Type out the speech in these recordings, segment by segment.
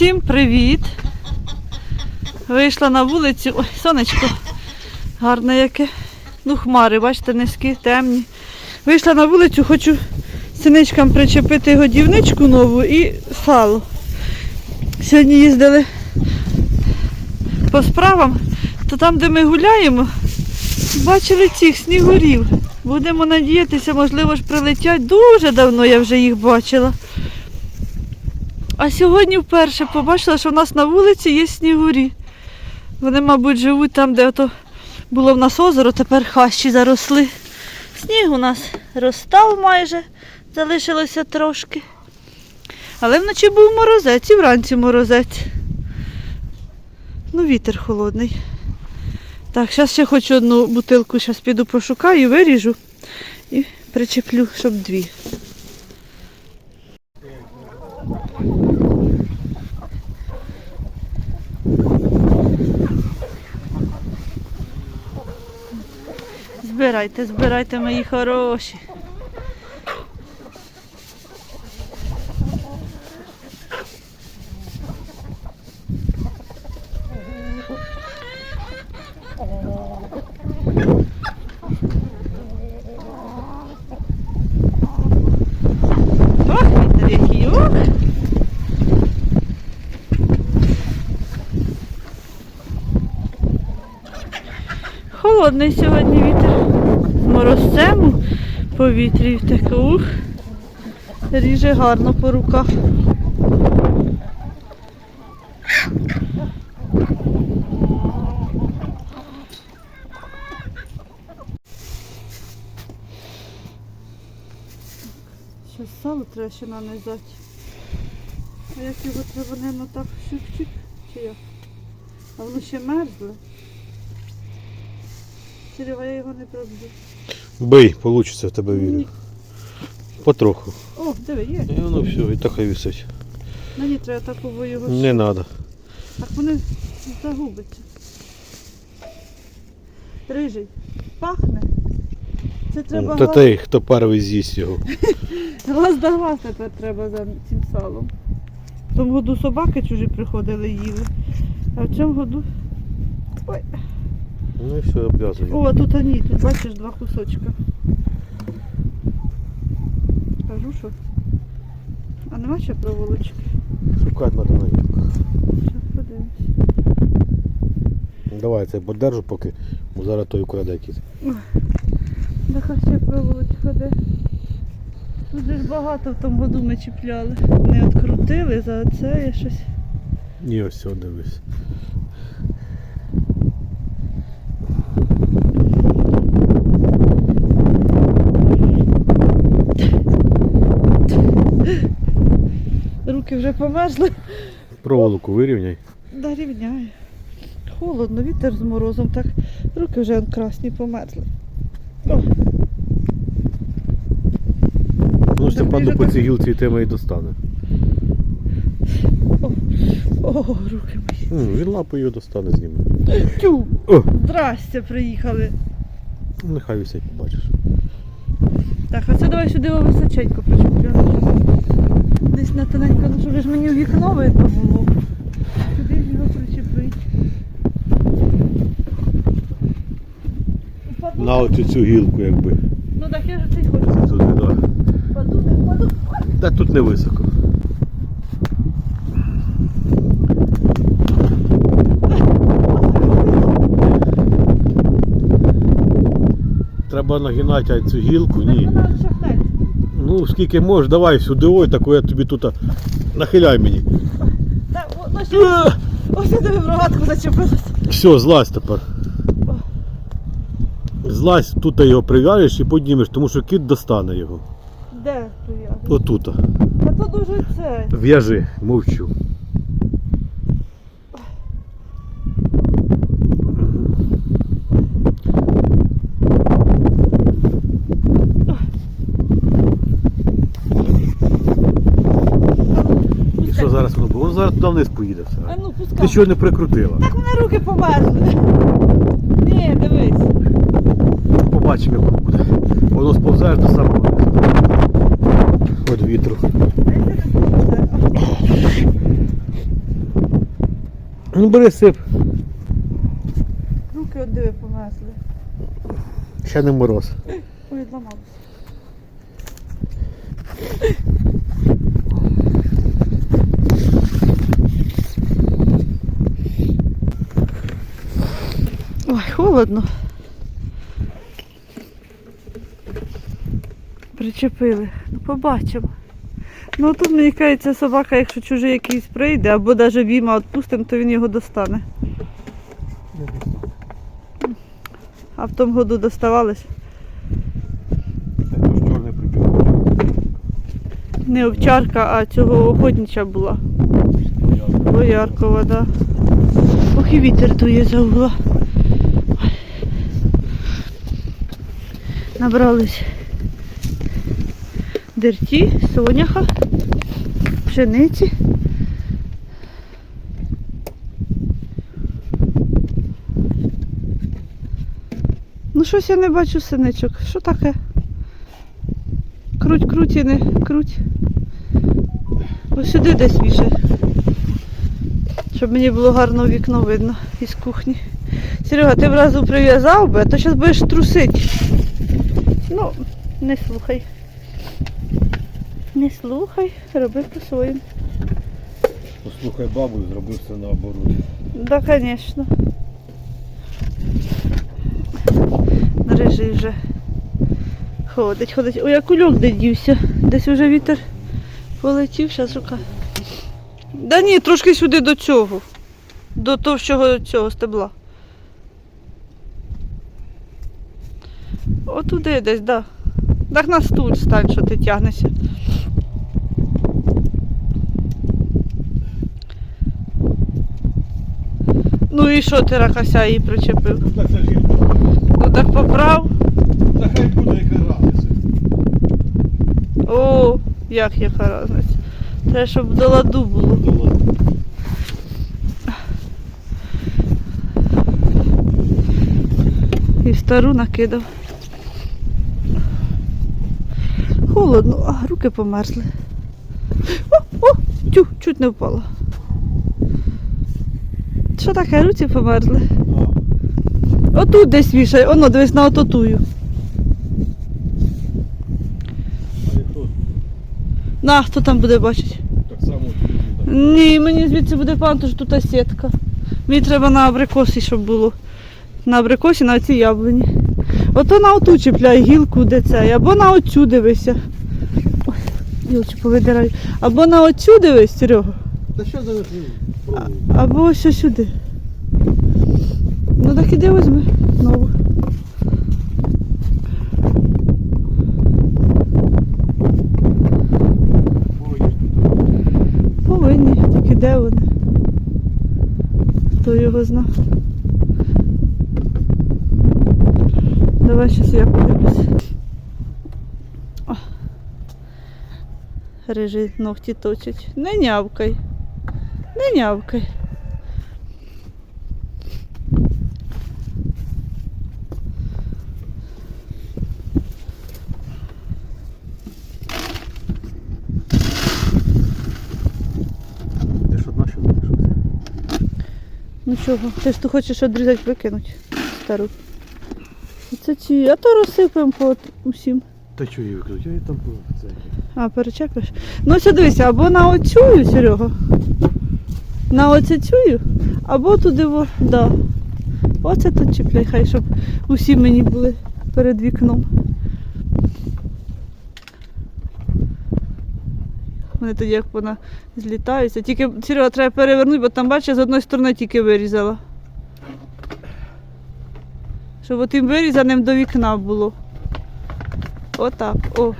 Всім привіт! Вийшла на вулицю. Ой, сонечко гарне яке. Ну, хмари, бачите, низькі, темні. Вийшла на вулицю, хочу синичкам причепити годівничку нову і сало. Сьогодні їздили по справам, то там, де ми гуляємо, бачили цих снігурів. Будемо надіятися, можливо ж прилетять. Дуже давно я вже їх бачила. А сьогодні вперше побачила, що в нас на вулиці є снігурі. Вони, мабуть, живуть там, де ото було в нас озеро, тепер хащі заросли. Сніг у нас розстав майже, залишилося трошки. Але вночі був морозець і вранці морозець. Ну, вітер холодний. Так, зараз ще хочу одну бутилку, зараз піду пошукаю, виріжу і причеплю, щоб дві. Збирайте, збирайте, мої хороші. Холодний сьогодні вітер. Морозцем повітрі таке ух. Ріже гарно по руках. Щось сало треба ще нанизати. А як його треба, не так щук-чик, чи як? А воно ще мерзле. Черева я його не проб'ю. Бий, получиться в тебе вірю. Потроху. О, диви, є. І воно все, і так хай висить. Мені треба такого його. Не треба. Так вони загубляться. Рижий. Пахне. Це треба Та глаз, той, хто перший з'їсть його. глаз до глаз тепер треба за цим салом. В тому году собаки чужі приходили їли. А в цьому году. Ой. Ну і все, обв'язує. О, тут вони, тут бачиш два кусочка. Кажу, що. А нема ще проволочки? Шукати треба на гілках. Зараз подивимось. Давай це подержу, поки бо зараз той украде якийсь. Да хай ще проволочка де. Тут же ж багато в тому году ми чіпляли. Не відкрутили за це я щось. Ні, ось все, дивись. Вже. Проволоку вирівняй. Да рівняє. Холодно, вітер з морозом, так руки вже красні померзли. О, Ну, Степан по цій гілці тема і достане. о, руки мої. Ну, він лапою достане зніме. Тю! О! Здрасте, приїхали. Нехай висить, побачиш. Так, а це давай сюди височенько причепляємо. На тоненько, ну щоб ж мені в вікно видно було. Сюди ж його причепить. На оцю цю гілку, якби. Ну так я ж цей хочу. Туди, да. Впаду, не впаду. Та тут не високо. Треба нагинати цю гілку, ні. Вона шахнеться. Ну скільки можеш, давай сюди, ой, таку я тобі тут нахиляй мені. О, ну що, ось я тобі в рогатку зачепилася. Все, злазь тепер. Злазь, тут його прив'яжеш і піднімеш, тому що кіт достане його. Де прив'яжеш? Отут. Та то дуже це. В'яжи, мовчу. І що зараз воно Воно вниз поїде А все. ну Ти пускай. чого не прикрутила? Так мене руки померзли. Ні, дивись. Побачимо, як воно буде. Воно сповзає до самого низу. От вітру. А? Ну бери сип. Руки от диви померзли. Ще не мороз. Ой, зламалися. Ой, холодно. Причепили. Ну, побачимо. Ну тут мені кажеться, собака, якщо чужий якийсь прийде, або навіть віма відпустимо, то він його достане. А в тому году доставались. Так. Не овчарка, а цього охотнича була. Бояркова, да. Ох і вітер дує за угла. Набрались дерті, соняха, пшениці. Ну щось я не бачу синичок. Що таке? Круть, круть і не круть. Ось сюди десь більше. Щоб мені було гарно вікно видно із кухні. Серега, ти б разу прив'язав би, а то зараз будеш трусити. Ну, не слухай. Не слухай, роби по-своєму. Послухай бабу і зроби все наоборот. Да, звісно. Рижий вже ходить, ходить. Ой, а кульок де дівся. Десь уже вітер полетів, зараз рука. Да ні, трошки сюди до цього. До товщого цього стебла. Отуди десь, да. Так на стул стань, що ти тягнешся. Ну і що ти ракася її причепив? Ну так це жінка. Ну так поправ. Та хай буде яка разниця. О, як яка різниця. Треба, щоб до ладу було. І стару накидав. Холодно, а руки померзли. О, о, тю, чуть не впала. Що таке, руці померзли? Отут десь вішай, оно дивись на ототую. На, хто там буде бачити? так само так. Ні, мені звідси буде пан, тож тут сітка. Мені треба на абрикосі, щоб було. На абрикосі, на цій яблуні. Ото на оту чіпляй гілку, де це, або на оцю дивися. Гілчі повидираю. Або на оцю дивись, Серега, Та що за а- або ось сюди. Ну так іди візьми нову. Повинні, тільки де вони? Хто його зна? Давай щас я подивлюсь. О. Рижий ногті точить. Не нявкай. Не нявкай. Ти ж одна що залишилася? Ну чого? Ти ж то хочеш відрізати викинути стару. Це ці, а то розсипемо по усім. Та викликати? Я її там по це. А, перечепиш? Ну ось дивися, або на оцю, Серега. На оцю, або туди во. Да. Оце тут чіпляй, хай, щоб усі мені були перед вікном. Вони тоді як вона злітаються. Тільки Серега треба перевернути, бо там бачиш, з одної сторони тільки вирізала. Щоб отим вирізаним до вікна було. Отак. О.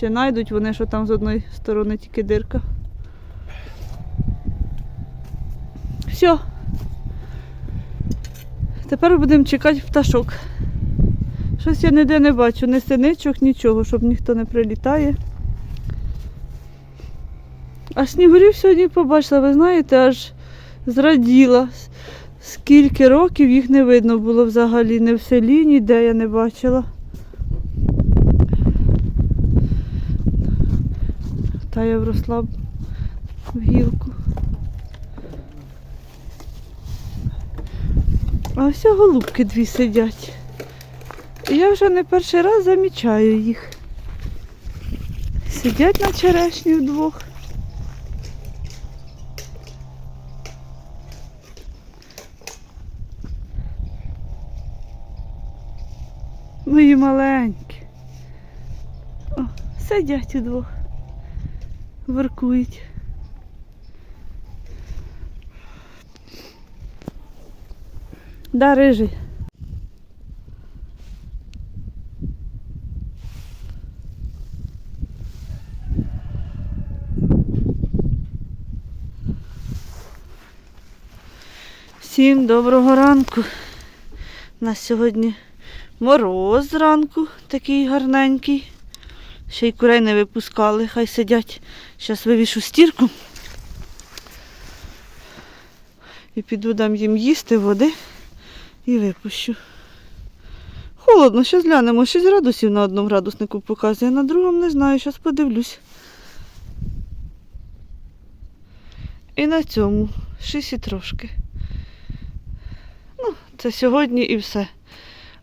Чи знайдуть вони, що там з одної сторони тільки дирка. Все. Тепер будемо чекати пташок. Щось я ніде не бачу, ні синичок, нічого, щоб ніхто не прилітає. А снігурів сьогодні побачила, ви знаєте, аж зраділа. Скільки років їх не видно було взагалі, не в селі, ніде я не бачила. Та я вросла в гілку. А ось голубки дві сидять. Я вже не перший раз замічаю їх. Сидять на черешні вдвох. Мої маленькі. О, сидять удвох. Воркують. Да, рижий. Всім доброго ранку. У нас сьогодні мороз зранку, такий гарненький. Ще й курей не випускали, хай сидять. Зараз вивішу стірку. І піду дам їм їсти води і випущу. Холодно, зараз глянемо, 6 градусів на одному градуснику показує, на другому не знаю, зараз подивлюсь. І на цьому 6 і трошки. Ну, це сьогодні і все.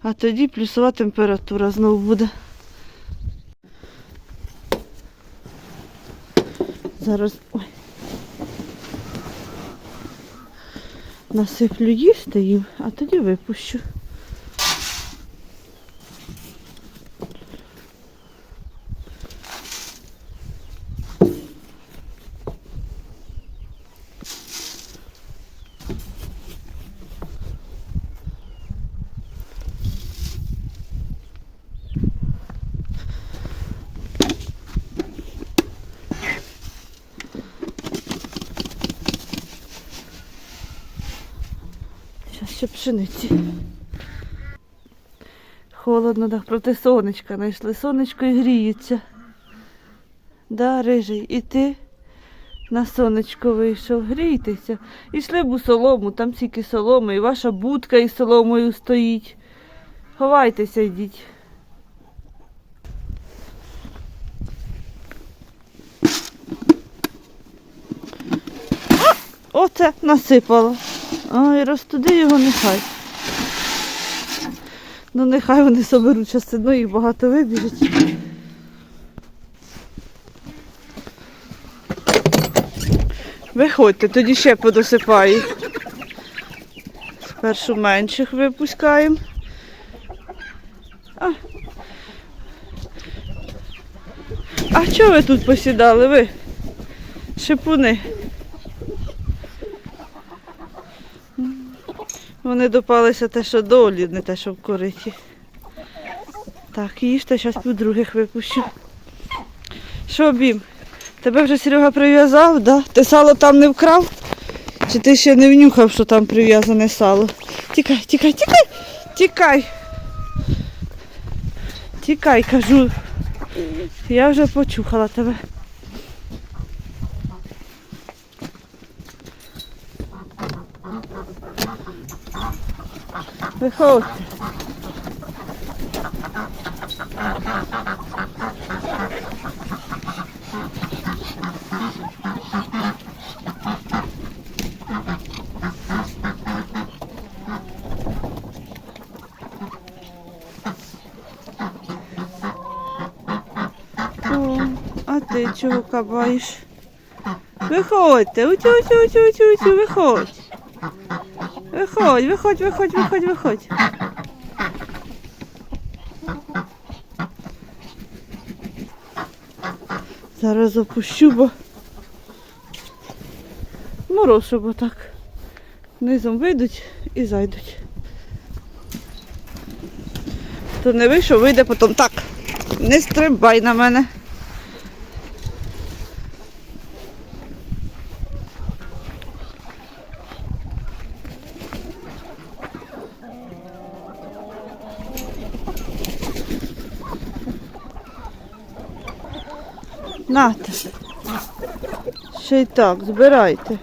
А тоді плюсова температура знову буде. Зараз ой. насиплю їсти їм, а тоді випущу. Зараз ще пшениці. Холодно, так, проти сонечка знайшли. Сонечко і гріється. Да, рижий, і ти на сонечко вийшов, грійтеся. Ішли б у солому, там тільки соломи, і ваша будка із соломою стоїть. Ховайтеся, йдіть. Оце насипало. Ой, розтуди його нехай. Ну нехай вони соберуть частину, їх багато вибіжить. Виходьте, тоді ще подосипаю. Спершу менших випускаємо. А, а чого ви тут посідали? Ви? Шипуни. Вони допалися те, що долі, не те, що в кориті. Так, їжте, зараз пів других випущу. Що, Бім? Тебе вже Серега прив'язав, да? Ти сало там не вкрав? Чи ти ще не внюхав, що там прив'язане сало? Тікай, тікай, тікай, тікай. Тікай, кажу. Я вже почухала тебе. Виходьте. О, а ти чого кабаєш? Виходьте, утю, утю, утю, утю, виходь. Виходь, виходь, виходь, виходь, виходь. Зараз опущу, бо мороз, щоб отак низом вийдуть і зайдуть. Хто не вийшов, вийде потім так. Не стрибай на мене. Нате. Ще й так, збирайте.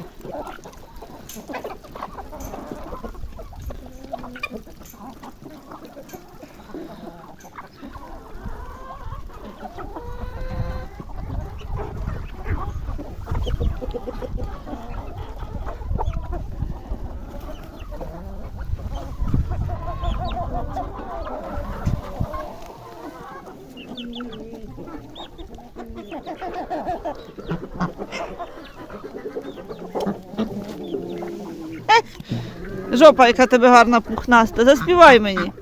Жопа, яка тебе гарна пухнаста. Заспівай мені.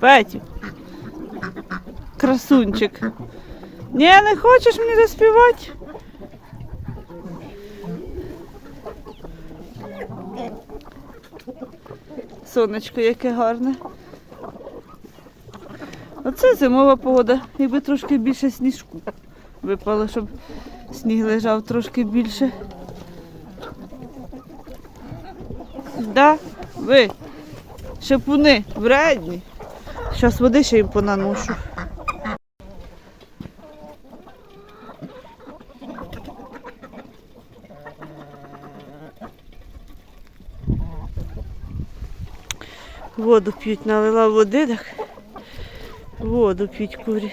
Петю. Красунчик. Ні, не хочеш мені заспівати? Сонечко, яке гарне. Оце зимова погода. Якби трошки більше сніжку випало, щоб сніг лежав трошки більше. Да, ви, шепуни, вредні. Зараз води ще їм понаношу. Воду п'ють, налила води, так. Воду п'ють курі.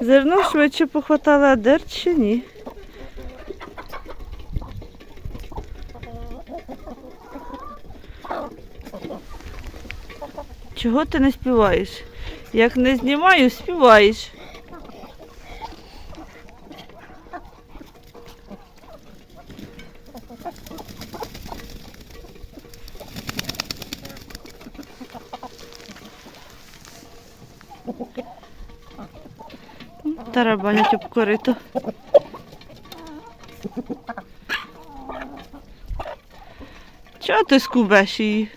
Зерно швидше похватало, а дерт ще ні. Чого ти не співаєш? Як не знімаю, співаєш. Тарабанять об корито. Чого ти скубеш її?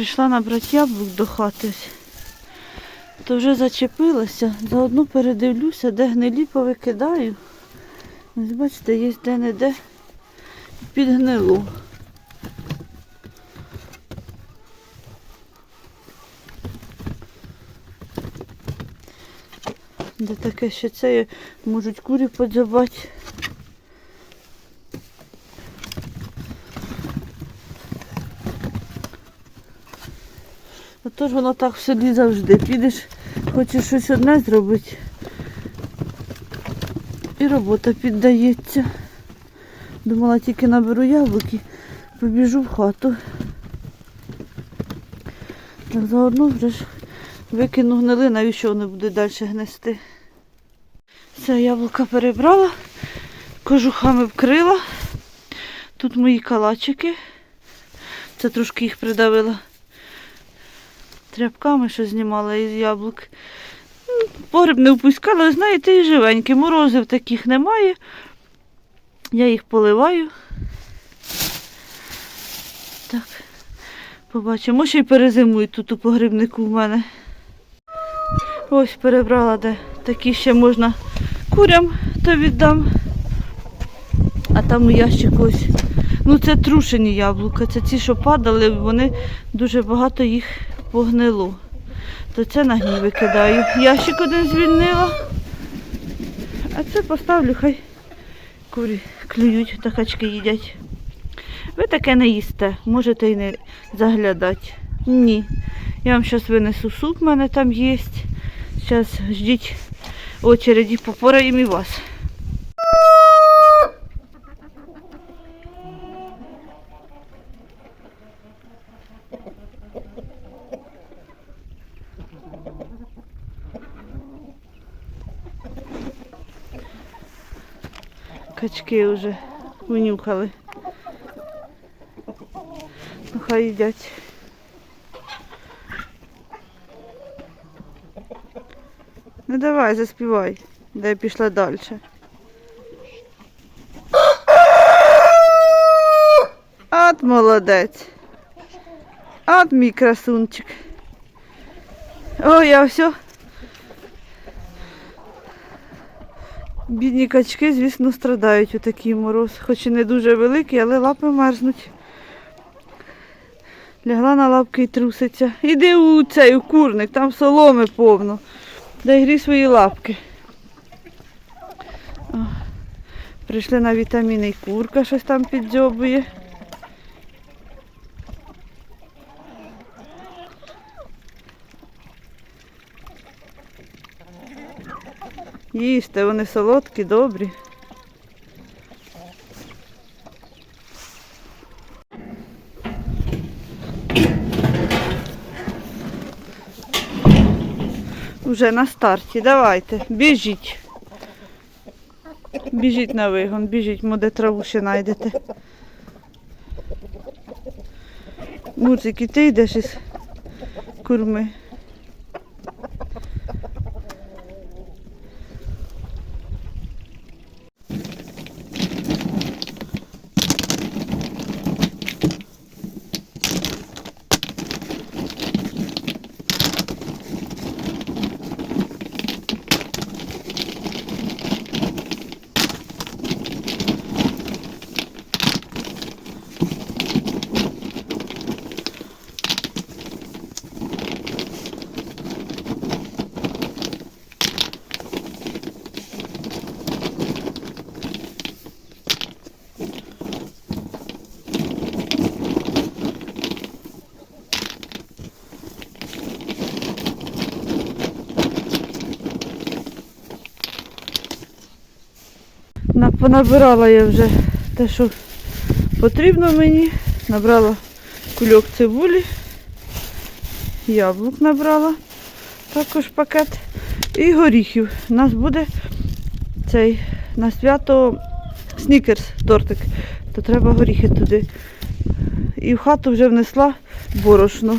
Прийшла набрати яблук до хати. То вже зачепилася. Заодно передивлюся, де гнилі повикидаю. Ось бачите, є де-не-де підгнило. Де таке ще це можуть курі подзябати. Отож воно так в селі завжди. Підеш, хочеш щось одне зробити. І робота піддається. Думала, тільки наберу яблуки, побіжу в хату. Так заодно вже ж викину гнили, навіщо вони будуть далі гнести. Все, яблука перебрала, кожухами вкрила. Тут мої калачики. Це трошки їх придавила тряпками, що знімала із яблук. Погреб не впускала, знаєте, і живенькі. Морозив таких немає. Я їх поливаю. Так, побачимо. Ще й перезимують тут у погрібнику в мене. Ось перебрала, де такі ще можна курям, то віддам. А там у ящику ось. Ну це трушені яблука. Це ті, що падали, вони дуже багато їх погнило. То це на гній викидаю. Ящик один звільнила. А це поставлю, хай курі клюють та качки їдять. Ви таке не їсте, можете і не заглядати. Ні. Я вам зараз винесу суп, в мене там є. Зараз ждіть очереді, попораємо і вас. Качки вже унюхали. Ну хай їдять. Ну давай, заспівай, де я пішла далі. От молодець. От мій красунчик. Ой, я все. Бідні качки, звісно, страдають у такий мороз. Хоч і не дуже великий, але лапи мерзнуть. Лягла на лапки і труситься. Іди у цей у курник, там соломи повно. Дай грі свої лапки. О, прийшли на вітаміни і курка щось там піддьобує. Їсте, вони солодкі, добрі. Уже на старті. Давайте, біжіть. Біжіть на вигон, біжіть, моде траву ще знайдете. Мурзик, і ти йдеш із курми. Понабирала я вже те, що потрібно мені. Набрала кульок цибулі, яблук набрала, також пакет. І горіхів. У нас буде цей на свято снікерс тортик, то треба горіхи туди. І в хату вже внесла борошно.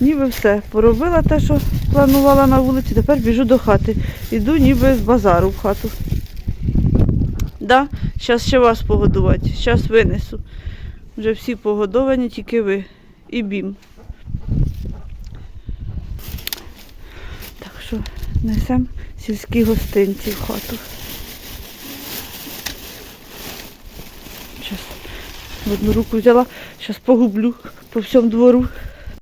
Ніби все. Поробила те, що планувала на вулиці, тепер біжу до хати. Іду ніби з базару в хату. Да, зараз ще вас погодувати. Зараз винесу. Вже всі погодовані, тільки ви. І бім. Так що несемо сільські гостинці в хату. Зараз в одну руку взяла, зараз погублю по всьому двору.